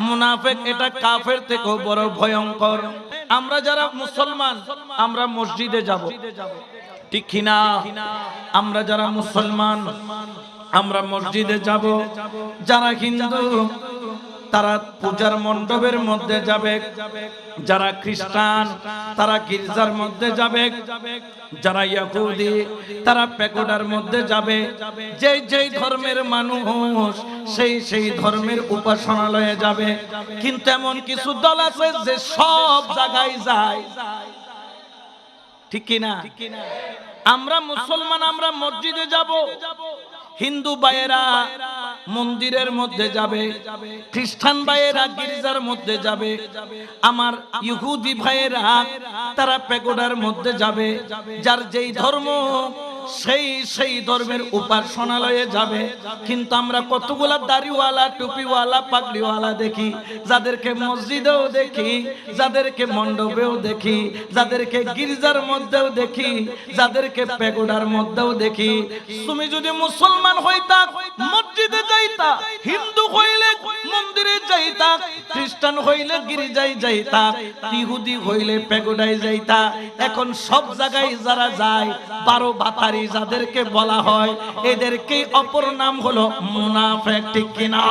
মুনাফেক এটা কাফের থেকেও বড় ভয়ঙ্কর। আমরা যারা মুসলমান, আমরা মসজিদে যাব। ঠিক কিনা? আমরা যারা মুসলমান, আমরা মসজিদে যাব। যারা হিন্দু তারা পূজার মণ্ডপের মধ্যে যাবে। যারা খ্রিস্টান, তারা গির্জার মধ্যে যাবে। যারা ইয়াহুদি তারা পেকোডার মধ্যে যাবে। যে যেই ধর্মের মানুষ, সেই সেই ধর্মের উপাসনালয়ে যাবে। কিন্তু এমন কিছু দল আছে যে সব জায়গায় যায়। ঠিক কিনা আমরা মুসলমান, আমরা মসজিদে যাব। হিন্দু ভাইয়েরা মন্দিরের মধ্যে যাবে, খ্রিস্টান ভাইয়েরা গির্জার মধ্যে যাবে, আমার ইহুদি ভাইয়েরা তারা পেগোডার মধ্যে যাবে, যার যেই ধর্ম সেই সেই ধর্মের উপাসনালয়ে যাবে। কিন্তু আমরা কতগুলা দাড়িওয়ালা, টুপিওয়ালা, পাগড়িওয়ালা দেখি, যাদেরকে মসজিদেও দেখি, যাদেরকে মণ্ডপেও দেখি, যাদেরকে গির্জার মধ্যেও দেখি, যাদেরকে পেগোডার মধ্যেও দেখি। তুমি যদি মুসলমান হইতা, মসজিদে যাইতা, হিন্দু যাইতা খ্রিস্টান হইলে গির্জায় যাইতা, ইহুদি হইলে পেগোডায় যাইতা। এখন সব জায়গায় যারা যায়, বারো বাতারি যাদেরকে বলা হয় এদেরকে অপর নাম হলো মুনাফেক, ঠিক কিনা?